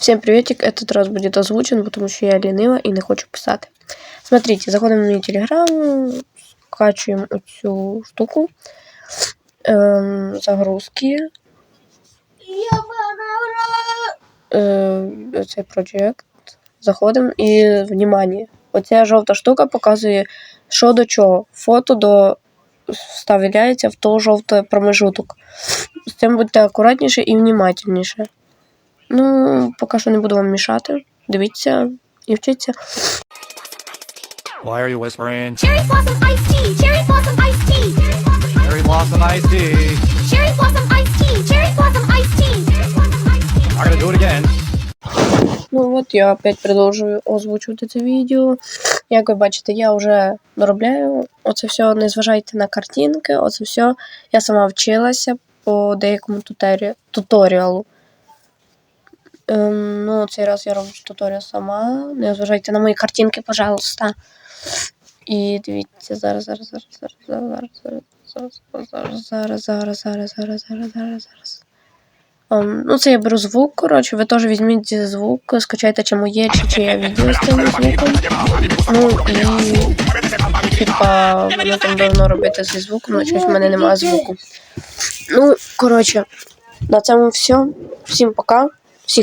Всем приветик, этот раз будет озвучен, потому что я ленива и не хочу писати. Смотрите, заходимо на телеграм, скачуємо оцю штуку. Ем, загрузки. Е, цей проєкт. Заходимо і внимание. Оця жовта штука показує, що до чого. Фото до вставляється в то жовтий промежуток. З цим будьте акуратніше і внимательніше. Ну, поки що не буду вам мішати. Дивіться і вчіться. Why are you whispering? Cherry blossom iced tea. Cherry blossom iced tea. Cherry blossom iced tea. Cherry blossom iced tea. Cherry blossom iced tea. I'm gonna do it again. Ну от я опять продовжую озвучувати це відео. Як ви бачите, я вже доробляю. Оце все, не зважайте на картинки, оце все. Я сама вчилася по деякому туторіалу. Ем, ну, цей раз я роблю туторіал сама. Не зважайте на мої картинки, пожалуйста. І дивіться, зараз, зараз, зараз, зараз, зараз, зараз, зараз, зараз, зараз, зараз, зараз, зараз, зараз, зараз. Ем, ну, це я беру звук, коротше, ви теж візьміть звук, скачайте чи моє, чи чиє відео з цим звуком. Ну і типа воно там давно робити зі звуком, але щось в мене немає звуку. Ну, коротше, на цьому все. Всім пока. Sí.